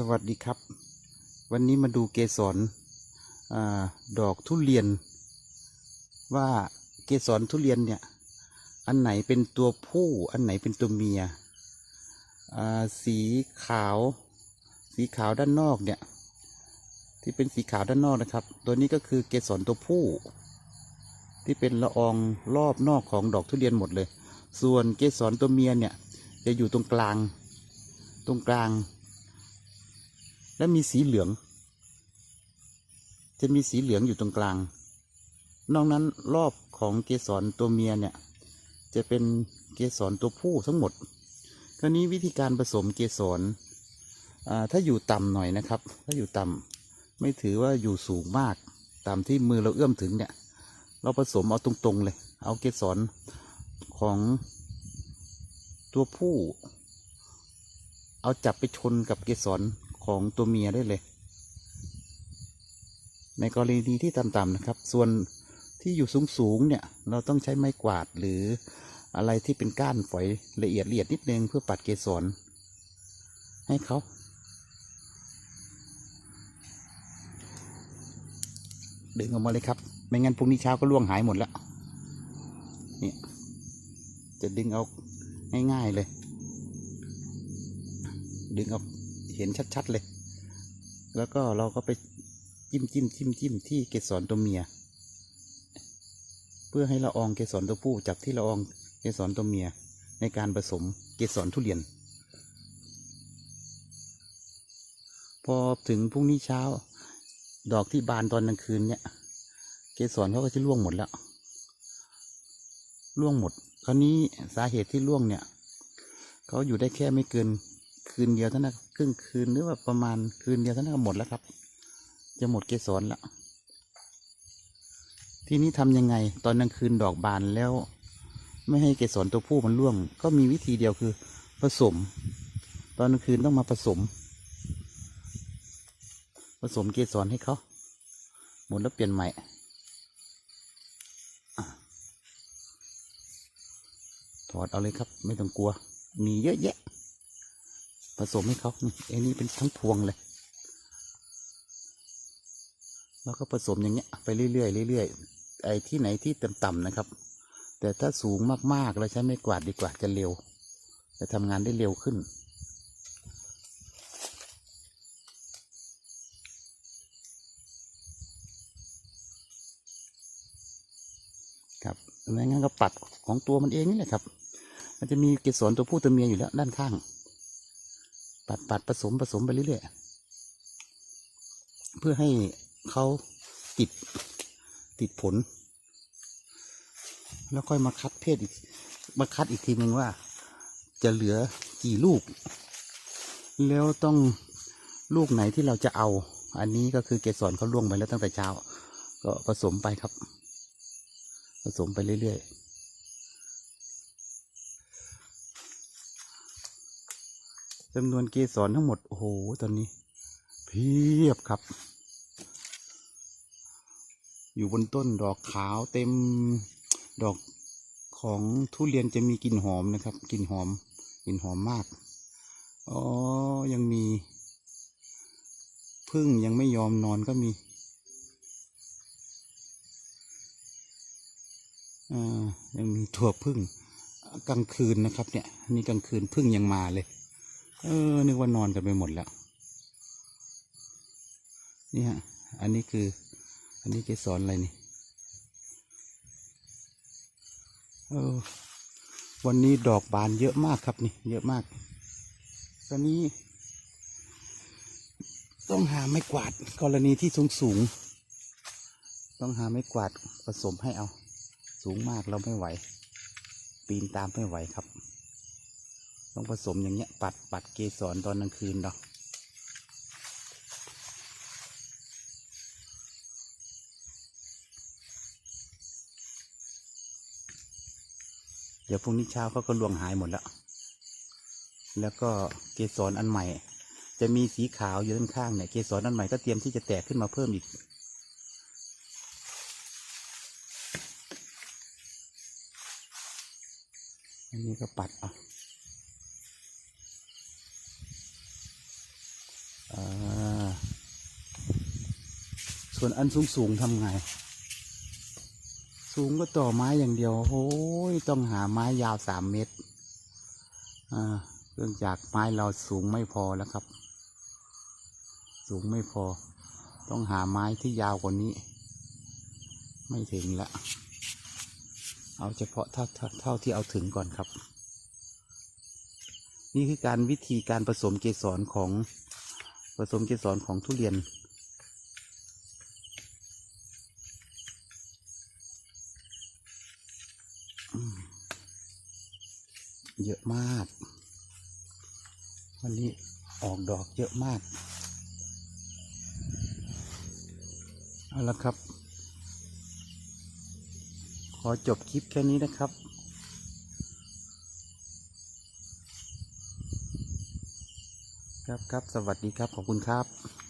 สวัสดีครับ วันนี้มาดูเกสรอดอกทุเรียน ว่าเกสรทุเรียนเนี่ย อันไหนเป็นตัวผู้อันไหนเป็นตัวเมียสีขาว สีขาวด้านนอกเนี่ย ที่เป็นสีขาวด้านนอกนะครับ ตัวนี้ก็คือเกสรตัวผู้ ที่เป็นละอองรอบนอกของดอกทุเรียนหมดเลย ส่วนเกสรตัวเมียเนี่ย จะอยู่ตรงกลาง ตรงกลาง และมีสีเหลือง จะมีสีเหลืองอยู่ตรงกลาง นอกนั้นรอบของเกสรตัวเมียเนี่ย จะเป็นเกสรตัวผู้ทั้งหมด คราวนี้วิธีการผสมเกสรถ้าอยู่ต่ำหน่อยนะครับ ถ้าอยู่ต่ำไม่ถือว่าอยู่สูงมาก ตามที่มือเราเอื้อมถึงเนี่ย เราผสมเอาตรงๆเลย เอาเกสรของตัวผู้ เอาจับไปชนกับเกสร ของตัวเมียได้เลย ในกรณีที่ต่ำๆนะครับ ส่วนที่อยู่สูงๆเนี่ย เราต้องใช้ไม้กวาดหรืออะไรที่เป็นก้านฝอยละเอียดละเอียดนิดนึงเพื่อปัดเกสรให้เขา ดึงออกมาเลยครับ ไม่งั้นพรุ่งนี้เช้าก็ล่วงหายหมดแล้ว เนี่ย จะดึงเอาง่ายๆเลย ดึงเอา เห็นชัดๆเลย แล้วก็เราก็ไปจิ้มจิ้มจิ้มจิ้มที่เกสรตัวเมีย เพื่อให้ละอองเกสรตัวผู้จับที่ละอองเกสรตัวเมียในการผสมเกสรทุเรียน พอถึงพรุ่งนี้เช้า ดอกที่บานตอนกลางคืนเนี่ย เกสรเขาก็จะร่วงหมดแล้วร่วงหมด คราวนี้สาเหตุที่ร่วงเนี่ย เขาอยู่ได้แค่ไม่เกิน คืนเดียวเท่านั้นครึ่งคืนหรือว่าประมาณคืนเดียวเท่านั้นก็หมดแล้วครับ จะหมดเกสรแล้ว ทีนี้ทำยังไง ตอนกลางคืนดอกบานแล้ว ไม่ให้เกสรตัวผู้มันร่วง ก็มีวิธีเดียวคือผสม ตอนกลางคืนต้องมาผสม ผสมเกสรให้เขาหมดแล้วเปลี่ยนใหม่ถอดเอาเลยครับ ไม่ต้องกลัว มีเยอะแยะ ผสมให้เขานี่ไอ้นี่เป็นทั้งพวงเลย แล้วก็ผสมอย่างเงี้ยไปเรื่อยๆเรื่อยๆไอ้ที่ไหนที่ต่ำๆนะครับ แต่ถ้าสูงมากๆเราใช้ไม่กวาดดีกว่าจะเร็ว จะทำงานได้เร็วขึ้นครับไม่งั้นก็ปัดของตัวมันเองนี่แหละครับ มันจะมีเกสรตัวผู้ตัวเมียอยู่แล้วด้านข้าง ปัดปัดผสมผสมไปเรื่อยๆเพื่อให้เขาติดติดผล แล้วค่อยมาคัดเพศอีก มาคัดอีกทีหนึ่งว่า จะเหลือกี่ลูก แล้วต้องลูกไหนที่เราจะเอา อันนี้ก็คือเกสรเขาล่วงไปแล้วตั้งแต่เช้า ก็ผสมไปครับ ผสมไปเรื่อยๆ จำนวนเกสรทั้งหมด โอ้โห ตอนนี้ เพียบครับ อยู่บนต้นดอกขาวเต็มดอกของทุเรียนจะมีกลิ่นหอมนะครับกลิ่นหอมกลิ่นหอมมาก อ๋อ ยังมีพึ่งยังไม่ยอมนอนก็มีอ่ายังมีถั่วพึ่งกลางคืนนะครับ เนี่ยนี่กลางคืนพึ่งยังมาเลย เออ นึกว่านอนกันไปหมดแล้ว นี่ฮะ อันนี้คือ อันนี้เกสรอะไรนี่เออวันนี้ดอกบานเยอะมากครับนี่ เยอะมาก ตอนนี้ ต้องหาไม้กวาดกรณีที่สูงสูง ต้องหาไม้กวาดผสมให้เอา สูงมากเราไม่ไหว ปีนตามไม่ไหวครับ ต้องผสมอย่างเงี้ย ปัดปัดเกสรตอนกลางคืนเนาะเดี๋ยวพรุ่งนี้เช้าเขาก็ลวงหายหมดแล้ว แล้วก็เกสรอันใหม่ จะมีสีขาวอยู่ด้านข้างเนี่ย เกสรอันใหม่ก็เตรียมที่จะแตกขึ้นมาเพิ่มอีก อันนี้ก็ปัดเอา ส่วนอันสูงสูงทำไง สูงก็ต่อไม้อย่างเดียวโอ้ยต้องหาไม้ยาวสามเมตรเนื่องจากไม้เราสูงไม่พอแล้วครับ สูงไม่พอ ต้องหาไม้ที่ยาวกว่านี้ ไม่ถึงละเอาเฉพาะเท่าเท่าที่เอาถึงก่อนครับ นี่คือการวิธีการผสมเกสรของ ผสมเกสรของทุเรียน เยอะมาก วันนี้ออกดอกเยอะมาก เอาละครับ ขอจบคลิปแค่นี้นะครับ ครับครับสวัสดีครับขอบคุณครับ